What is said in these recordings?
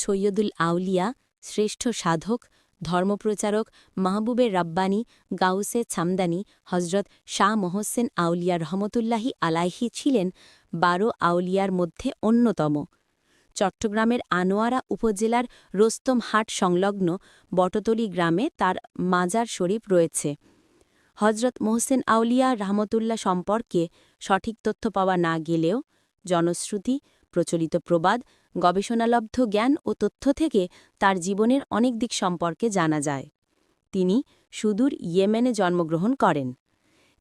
সৈয়দুল আউলিয়া, শ্রেষ্ঠ সাধক, ধর্মপ্রচারক মাহবুবে রাব্বানী, গাউসে ছামদানি হজরত শাহ মোহসেন আউলিয়া রহমতুল্লাহি আলাইহি ছিলেন বারো আউলিয়ার মধ্যে অন্যতম। চট্টগ্রামের আনোয়ারা উপজেলার রোস্তমহাট সংলগ্ন বটতলী গ্রামে তার মাজার শরীফ রয়েছে। হজরত মোহসেন আউলিয়া রহমতুল্লাহ সম্পর্কে সঠিক তথ্য পাওয়া না গেলেও জনশ্রুতি, প্রচলিত প্রবাদ গবেষণালব্ধ জ্ঞান ও তথ্য থেকে তার জীবনের অনেক দিক সম্পর্কে জানা যায়। তিনি সুদূর ইয়েমেনে জন্মগ্রহণ করেন।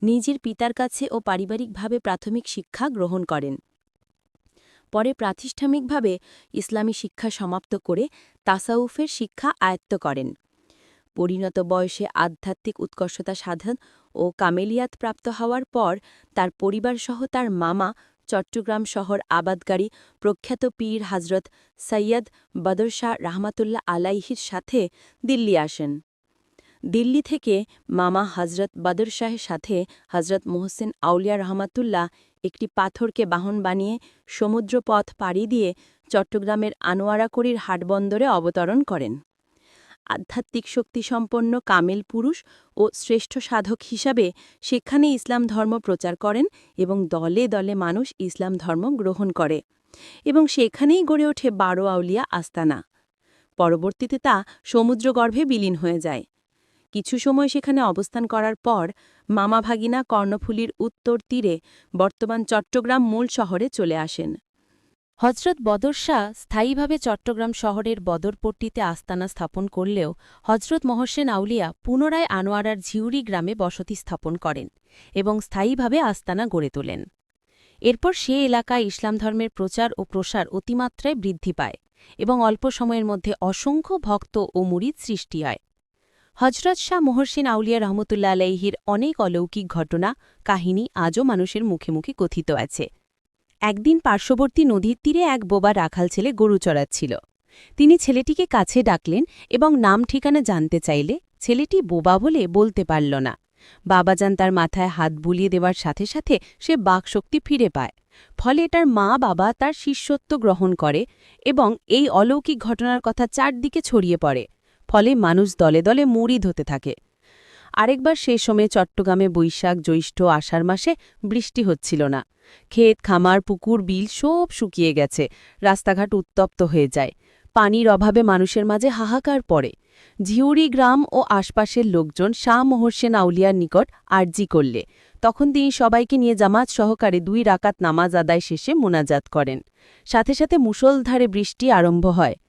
নিজের পিতার কাছে ও পারিবারিকভাবে প্রাথমিক শিক্ষা গ্রহণ করেন। পরে প্রাতিষ্ঠানিকভাবে ইসলামী শিক্ষা সমাপ্ত করে তাসাউফের শিক্ষা আয়ত্ত করেন। পরিণত বয়সে আধ্যাত্মিক উৎকর্ষতা সাধন ও কামেলিয়াত প্রাপ্ত হওয়ার পর তার পরিবারসহ তার মামা চট্টগ্রাম শহর আবাদগাড়ি প্রখ্যাত পীর হজরত সৈয়দ বদর শাহ রাহমাতুল্লাহ আলাইহির সাথে দিল্লি আসেন। দিল্লি থেকে মামা হজরত বদর শাহের সাথে হজরত মোহসেন আউলিয়া রহমাতুল্লাহ একটি পাথরকে বাহন বানিয়ে সমুদ্রপথ পাড়ি দিয়ে চট্টগ্রামের আনোয়ারাকড়ির হাটবন্দরে অবতরণ করেন। আধ্যাত্মিক শক্তিসম্পন্ন কামেল পুরুষ ও শ্রেষ্ঠ সাধক হিসাবে সেখানে ইসলাম ধর্ম প্রচার করেন এবং দলে দলে মানুষ ইসলাম ধর্ম গ্রহণ করে এবং সেখানেই গড়ে ওঠে বারো আউলিয়া আস্তানা। পরবর্তীতে তা সমুদ্রগর্ভে বিলীন হয়ে যায়। কিছু সময় সেখানে অবস্থান করার পর মামা ভাগিনা কর্ণফুলির উত্তর তীরে বর্তমান চট্টগ্রাম মূল শহরে চলে আসেন। হজরত বদর শাহ স্থায়ীভাবে চট্টগ্রাম শহরের বদরপট্টিতে আস্তানা স্থাপন করলেও হজরত মহসেন আউলিয়া পুনরায় আনোয়ারার ঝিউরি গ্রামে বসতি স্থাপন করেন এবং স্থায়ীভাবে আস্তানা গড়ে তোলেন। এরপর সে এলাকায় ইসলাম ধর্মের প্রচার ও প্রসার অতিমাত্রায় বৃদ্ধি পায় এবং অল্প সময়ের মধ্যে অসংখ্য ভক্ত ও মুরিদ সৃষ্টি হয়। হজরত শাহ মোহরসেন আউলিয়া রহমতুল্লা আলাইহির অনেক অলৌকিক ঘটনা, কাহিনী আজও মানুষের মুখে মুখে কথিত আছে। একদিন পার্শ্ববর্তী নদীর তীরে এক বোবা রাখাল ছেলে গরু চড়াচ্ছিল। তিনি ছেলেটিকে কাছে ডাকলেন এবং নাম ঠিকানা জানতে চাইলে ছেলেটি বোবা বলে বলতে পারল না। বাবাজান তার মাথায় হাত বুলিয়ে দেওয়ার সাথে সাথে সে বাকশক্তি ফিরে পায়। ফলে তার মা বাবা তার শিষ্যত্ব গ্রহণ করে এবং এই অলৌকিক ঘটনার কথা চারদিকে ছড়িয়ে পড়ে। ফলে মানুষ দলে দলে মুড়িদ ধতে থাকে। আরেকবার সেই সময়ে চট্টগ্রামে বৈশাখ, জ্যৈষ্ঠ, আষাঢ় মাসে বৃষ্টি হচ্ছিল না। ক্ষেত, খামার, পুকুর, বিল সব শুকিয়ে গেছে। রাস্তাঘাট উত্তপ্ত হয়ে যায়। পানির অভাবে মানুষের মাঝে হাহাকার পড়ে। ঝিউরি গ্রাম ও আশপাশের লোকজন শাহ মোহরসেন আউলিয়ার নিকট আর্জি করলে। তখন তিনি সবাইকে নিয়ে জামাত সহকারে দুই রাকাত নামাজ আদায় শেষে মোনাজাত করেন। সাথে সাথে মুসলধারে বৃষ্টি আরম্ভ হয়।